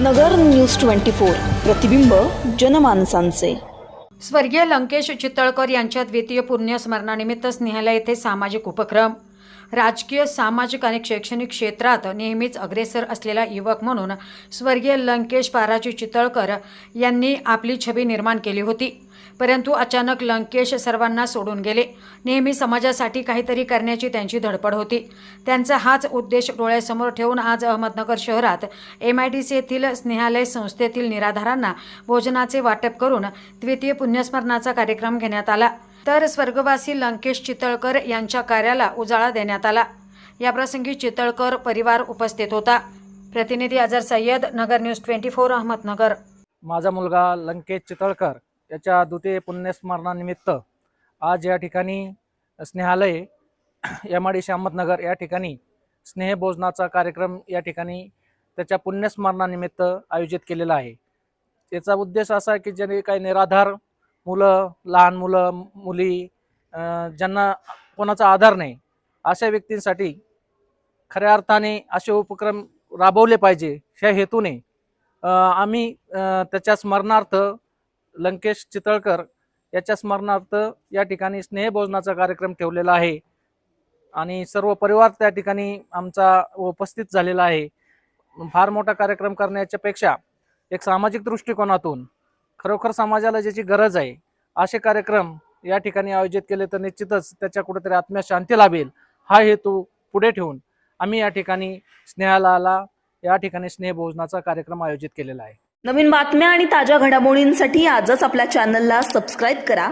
नगर news twenty four. प्रतिबिंब जनमानसांचे. स्वर्गीय लंकेश चितळकर यांच्या द्वितीय पुण्यस्मरणानिमित्त स्नेहाला येथे सामाजिक उपक्रम. राजकीय सामाजिक आणि शैक्षणिक क्षेत्रात नेहमीच अग्रेसर असलेला युवक म्हणून स्वर्गीय लंकेश पाराजी चितळकर यांनी आपली छबी निर्माण केली होती. परंतु अचानक लंकेश सर्वांना सोडून गेले. नेहमी समाजासाठी काहीतरी करण्याची त्यांची धडपड होती. त्यांचा हाच उद्देश डोळ्यासमोर ठेवून आज अहमदनगर शहरात एम आय डी सी येथील स्नेहालय संस्थेतील निराधारांना भोजनाचे वाटप करून द्वितीय पुण्यस्मरणाचा कार्यक्रम घेण्यात आला. तर स्वर्गवासी लंकेश चितळकर यांच्या कार्याला उजाळा देण्यात आला. याप्रसंगी चितळकर परिवार उपस्थित होता. प्रतिनिधी Azhar Sayyad Nagar news twenty four Ahmednagar. माझा मुलगा लंकेश चितळकर याच्या द्वितीय पुण्यस्मरणानिमित्त आज या ठिकाणी स्नेहालय एम अहमदनगर या ठिकाणी स्नेहभोजनाचा कार्यक्रम या ठिकाणी त्याच्या पुण्यस्मरणानिमित्त आयोजित केलेला आहे. याचा उद्देश असा आहे की ज्याने काही निराधार मुलं लहान मुलं मुली ज्यांना कोणाचा आधार नाही अशा व्यक्तींसाठी खऱ्या अर्थाने असे उपक्रम राबवले पाहिजे ह्या हेतूने. आम्ही त्याच्या स्मरणार्थ लंकेश चितळकर याच्या स्मरणार्थ या ठिकाणी स्नेहभोजनाचा कार्यक्रम ठेवलेला आहे आणि सर्व परिवार त्या ठिकाणी आमचा उपस्थित झालेला आहे. फार मोठा कार्यक्रम करण्याच्या पेक्षा एक सामाजिक दृष्टिकोनातून खरोखर समाजाला ज्याची गरज आहे असे कार्यक्रम या ठिकाणी आयोजित केले तर निश्चितच त्याच्या कुठेतरी आत्म्या शांती लाभेल. हा हेतू पुढे ठेवून आम्ही या ठिकाणी स्नेहाला या ठिकाणी स्नेहभोजनाचा कार्यक्रम आयोजित केलेला आहे. नवीन बातम्या आणि ताज्या घडामोडींसाठी आजच आपल्या चॅनलला सबस्क्राईब करा.